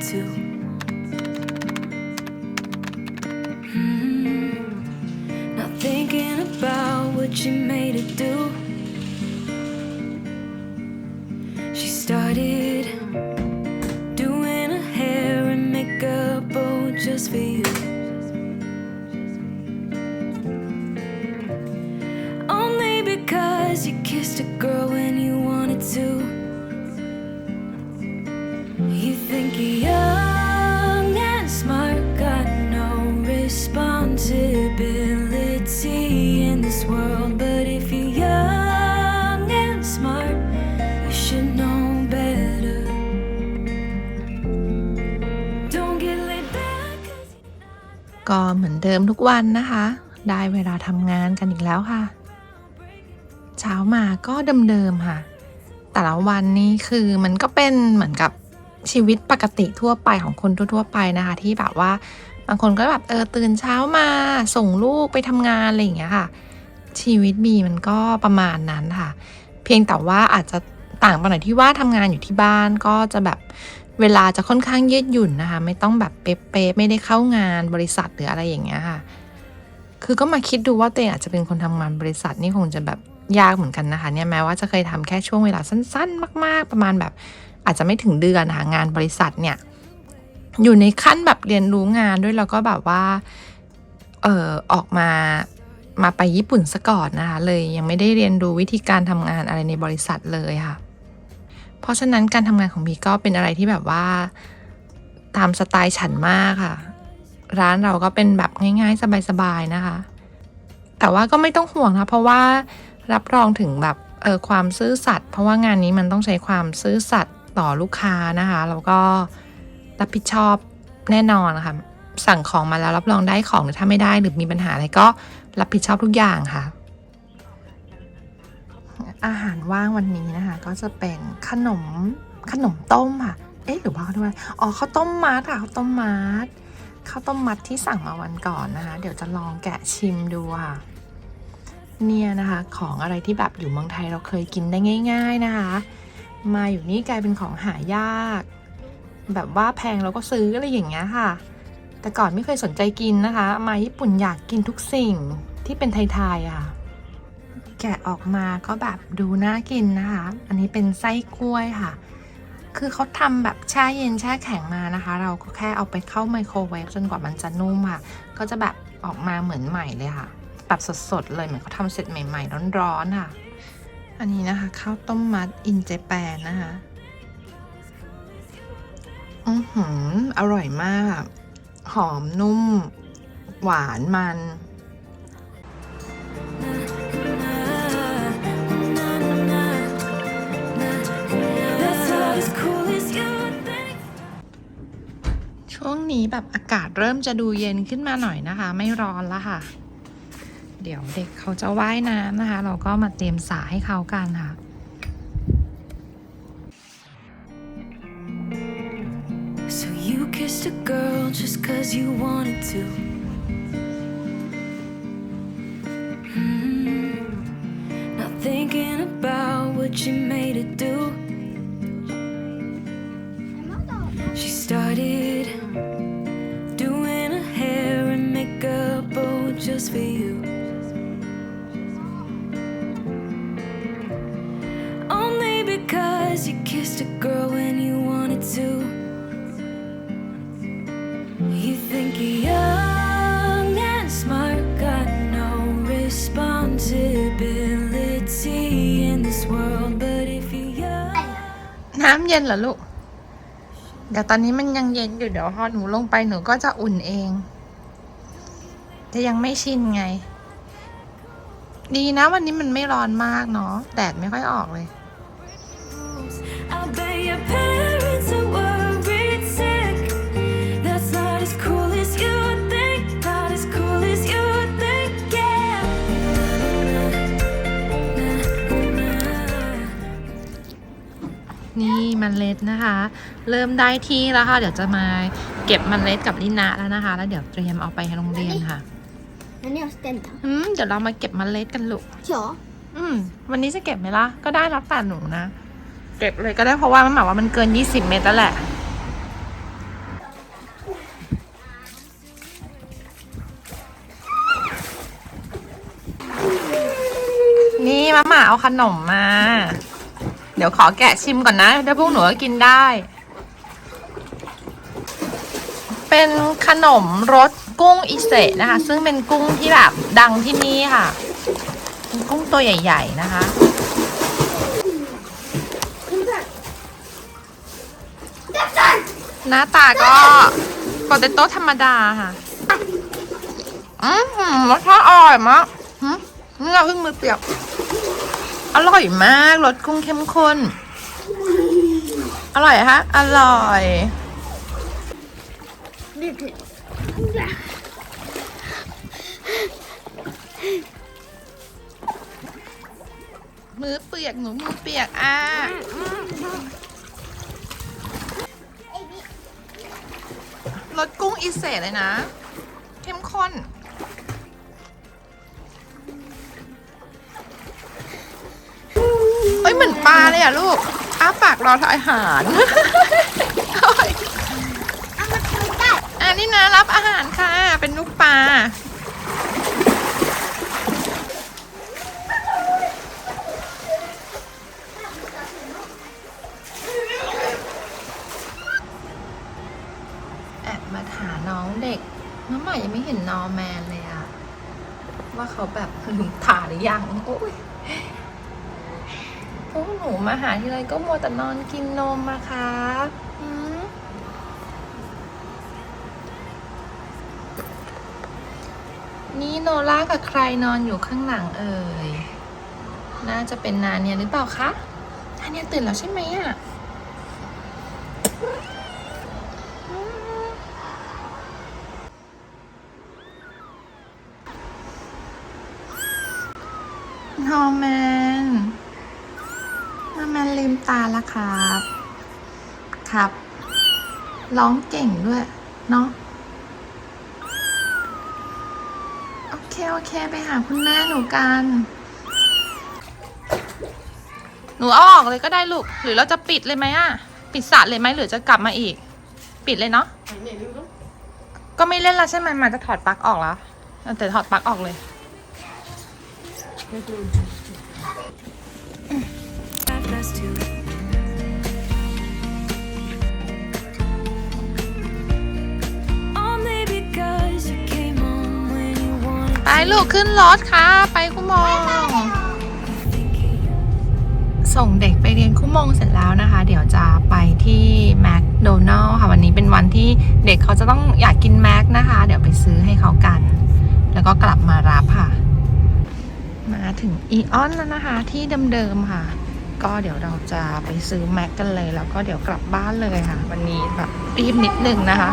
to. Hmm. Not thinking about what you made it do. She started doing her hair and makeup, oh, just for you. ก็เหมือนเดิมทุกวันนะคะ ได้เวลาทำงานกันอีกแล้วค่ะ เช้ามาก็เดิมๆค่ะ แต่ละวันนี้คือมันก็เป็นเหมือนกับชีวิตปกติทั่วไปของคนทั่วๆไปนะคะ ที่แบบว่าบางคนก็แบบเออตื่นเช้ามาส่งลูกไปทำงานอะไรอย่างเงี้ยค่ะ ชีวิตบีมันก็ประมาณนั้นค่ะ เพียงแต่ว่าอาจจะต่างไปหน่อยที่ว่าทำงานอยู่ที่บ้านก็จะแบบ เวลาจะค่อนข้างยืดหยุ่นนะคะ ไม่ต้องแบบเป๊ะๆไม่ได้เข้างานบริษัทหรืออะไรอย่างเงี้ยค่ะ คือก็มาคิดดูว่าตัวเองอาจจะเป็นคนทำงานบริษัทนี่คงจะแบบยากเหมือนกันนะคะเนี่ยแม้ว่าจะเคยทำแค่ช่วงเวลาสั้น ๆ มาก ๆ ประมาณแบบ อาจจะไม่ถึงเดือนนะคะงานบริษัทเนี่ย อยู่ในขั้นแบบเรียนรู้งานด้วยแล้วก็แบบว่าเออออกมามาไปญี่ปุ่นซะก่อนนะคะเลยยังไม่ได้เรียนรู้วิธีการทำงานอะไรในบริษัทเลยค่ะ เพราะฉะนั้นการทำงานของบีก็เป็นอะไรที่แบบว่าตามสไตล์ฉันมากค่ะ ร้านเราก็เป็นแบบง่าย ๆ สบายๆนะคะ แต่ว่าก็ไม่ต้องห่วงนะเพราะว่ารับรองถึงแบบเออความซื่อสัตย์เพราะว่างานนี้มันต้องใช้ความซื่อสัตย์ต่อลูกค้านะคะแล้วก็รับผิดชอบแน่นอนค่ะสั่งของมาแล้วรับรองได้ของหรือถ้าไม่ได้หรือมีปัญหาอะไรก็รับผิดชอบทุกอย่างค่ะ อาหารว่างวันนี้นะคะ ก็จะเป็นขนมขนมต้มค่ะ เอ๊ะหรือว่าด้วยอ๋อข้าวต้มมัดค่ะข้าวต้มมัดข้าวต้มมัดที่สั่งมาวันก่อนนะคะ เดี๋ยวจะลองแกะชิมดูค่ะ เนี่ยนะคะ ของอะไรที่แบบอยู่เมืองไทยเราเคยกินได้ง่าย ๆนะคะ มาอยู่นี่กลายเป็นของหายาก แบบว่าแพงเราก็ซื้ออะไรอย่างเงี้ยค่ะ แต่ก่อนไม่เคยสนใจกินนะคะ มาญี่ปุ่นอยากกินทุกสิ่งที่เป็นไทยๆอะ กะออกมาก็แบบดูน่ากินนะคะ อันนี้เป็นไส้กล้วยค่ะ คือเขาทำแบบแช่เย็นแช่แข็งมานะคะ เราก็แค่เอาไปเข้าไมโครเวฟจนกว่ามันจะนุ่มค่ะ ก็จะแบบออกมาเหมือนใหม่เลยค่ะ แบบสดๆเลยเหมือนเขาทำเสร็จใหม่ๆร้อนๆค่ะ อันนี้นะคะข้าวต้มมัดอินเจแปนนะคะอือหืออร่อยมาก หอมนุ่ม หวานมัน ช่วงนี้แบบอากาศเริ่มจะดูเย็นขึ้นมาหน่อยนะคะ ไม่ร้อนแล้วค่ะ เดี๋ยวเด็กเขาจะว่ายน้ำนะคะ เราก็มาเตรียมสระให้เขากันค่ะ So you just for you. Only because you kissed a girl when you wanted to. You think you're young and smart, got no responsibility in this world. But if you're young, น้ำเย็นเหรอลูก เดี๋ยวตอนนี้มันยังเย็นอยู่เดี๋ยวพอหนูลงไปหนูก็จะอุ่นเอง จะยังไม่ชินไง ดีนะวันนี้มันไม่ร้อนมากเนาะแดดไม่ค่อยออกเลย I bet your parents are worried sick. That's not as cool as you think. Not as cool as you think, yeah. นี่มันเล็ดนะคะ เริ่มได้ที่แล้วค่ะ เดี๋ยวจะมาเก็บมันเล็ดกับลินาแล้วนะคะ แล้วเดี๋ยวเตรียมเอาไปโรงเรียนค่ะ นั่นเนี่ยสเตนอืมเดี๋ยวเรามาเก็บมเมล็ดกันลูกเขียวอืม วันนี้จะเก็บไหมล่ะ ก็ได้รับแากหนูนะ เก็บเลยก็ได้เพราะว่ามันหมายว่ามันเกินยี่สิบเมตรแล้วแหละ นี่มาหมาเอาขนมมา เดี๋ยวขอแกะชิมก่อนนะเดี๋ยวพวกหนูก็กินได้ เป็นขนมรส กุ้งอิเซะนะคะ ซึ่งเป็นกุ้งที่แบบดังที่นี่ค่ะเป็นกุ้งตัวใหญ่ ๆ นะคะ หน้าตาก็โปเตโต้ธรรมดาค่ะ อืมรสชาติอร่อยมากนี่เราเพิ่งมือเปียก อร่อยมาก รสกุ้งเข้มข้น อร่อยฮะ อร่อย มือเปียกหนูมือเปียกอะรสกุ้งอิเศษเลยนะ เข้มข้น เอ้ยเหมือนปลาเลยอะลูก อ้าปากรอทานอาหารโอ้ยอั นนี้นะรับอาหารค่ะ เป็นลูกปลาแอบมาถามน้องเด็กน้องใหม่ยังไม่เห็นนอแมนเลยอะว่าเขาแบบลืมตาหรือยังโอ้ยพวกหนูมาหาทีไรก็มัวแต่นอนกินนมมาครับหืม นี่โนล่ากับใครนอนอยู่ข้างหลังเอ่ย น่าจะเป็นนาเนียหรือเปล่าคะนาเนียตื่นแล้วใช่ไหมอะนอร์แมนนอร์แมนลืมตาแล้วครับ ครับ ร้องเก่งด้วย เนาะ โอเคไปหาคุณแม่หนูกัน หนูเอาออกเลยก็ได้ลูก หรือเราจะปิดเลยไหมอะปิดสระเลยไหมหรือจะกลับมาอีก ปิดเลยเนาะก็ไม่เล่นแล้วใช่ไหมมันจะถอดปลั๊กออกแล้วแต่ถอดปลั๊กออกเลย ลูกขึ้นรถค่ะ ไปคุ้มอง ส่งเด็กไปเรียนคุ้มองเสร็จแล้วนะคะ เดี๋ยวจะไปที่แมคโดนัลล์ค่ะ วันนี้เป็นวันที่เด็กเขาจะต้องอยากกินแม็กนะคะ เดี๋ยวไปซื้อให้เขากัน แล้วก็กลับมารับค่ะ มาถึงอีออนแล้วนะคะ ที่เดิมๆค่ะ ก็เดี๋ยวเราจะไปซื้อแม็กกันเลย แล้วก็เดี๋ยวกลับบ้านเลยค่ะ วันนี้แบบรีบนิดนึงนะคะ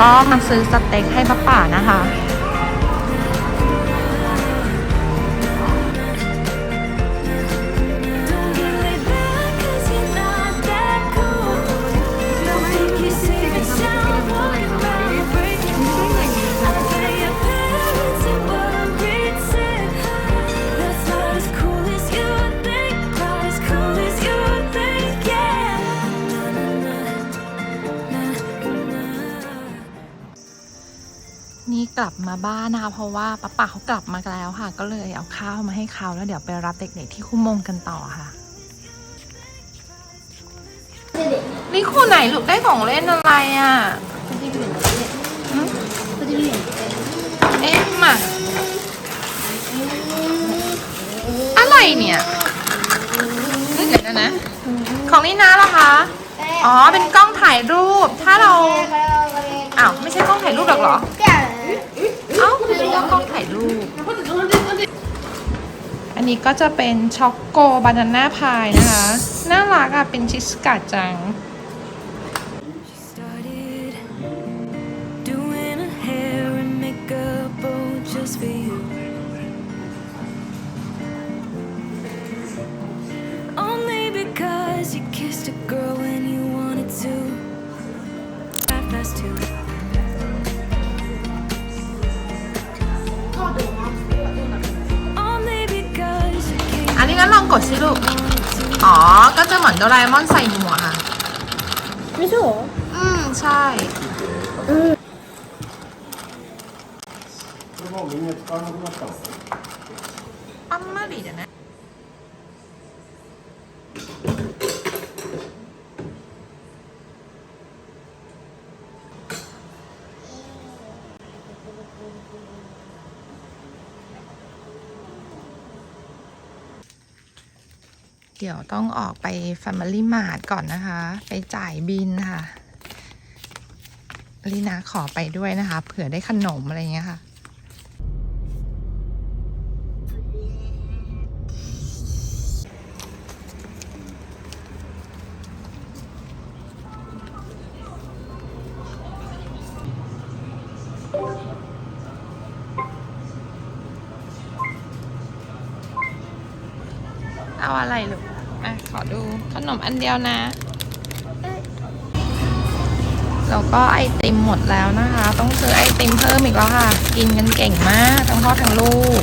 ก็มาซื้อสเต็กให้ป้าป่านะคะ กลับมาบ้านนะคะ เพราะว่าป้าป่าเขากลับมาแล้วค่ะ ก็เลยเอาข้าวมาให้เขาแล้วเดี๋ยวไปรับเด็กๆที่คุ้มงกันต่อค่ะนี่คู่ไหนลูกได้ของเล่นอะไรอะหืมเอ็มอะอะไรเนี่ยเดี๋ยวนะนะ ของนี่นะเหรอคะ อ๋อ เป็นกล้องถ่ายรูป ถ้าเรา อ้าว ไม่ใช่กล้องถ่ายรูปหรอกเหรอ ชอบกล้องถ่ายรูป อันนี้ก็จะเป็นช็อกโกบานาน่าพายนะคะ น่ารักอะเป็นชิสกัดจัง ลองกดสิลูก อ๋อ ก็จะเหมือนโดราเอมอนใส่หมวกค่ะ ไม่ใช่เหรอ อืม ใช่ これもうみんな使わなくなったの あんまりじゃない เดี๋ยวต้องออกไป Family Mart ก่อนนะคะ ไปจ่ายบินค่ะลีนาขอไปด้วยนะคะ เผื่อได้ขนมอะไรเงี้ยค่ะเอาอะไรลูกอะ ขอดูขนมอันเดียวนะ แล้วก็ไอติมหมดแล้วนะคะ ต้องซื้อไอติมเพิ่มอีกแล้วค่ะ กินกันเก่งมาก ทั้งพ่อทั้งลูก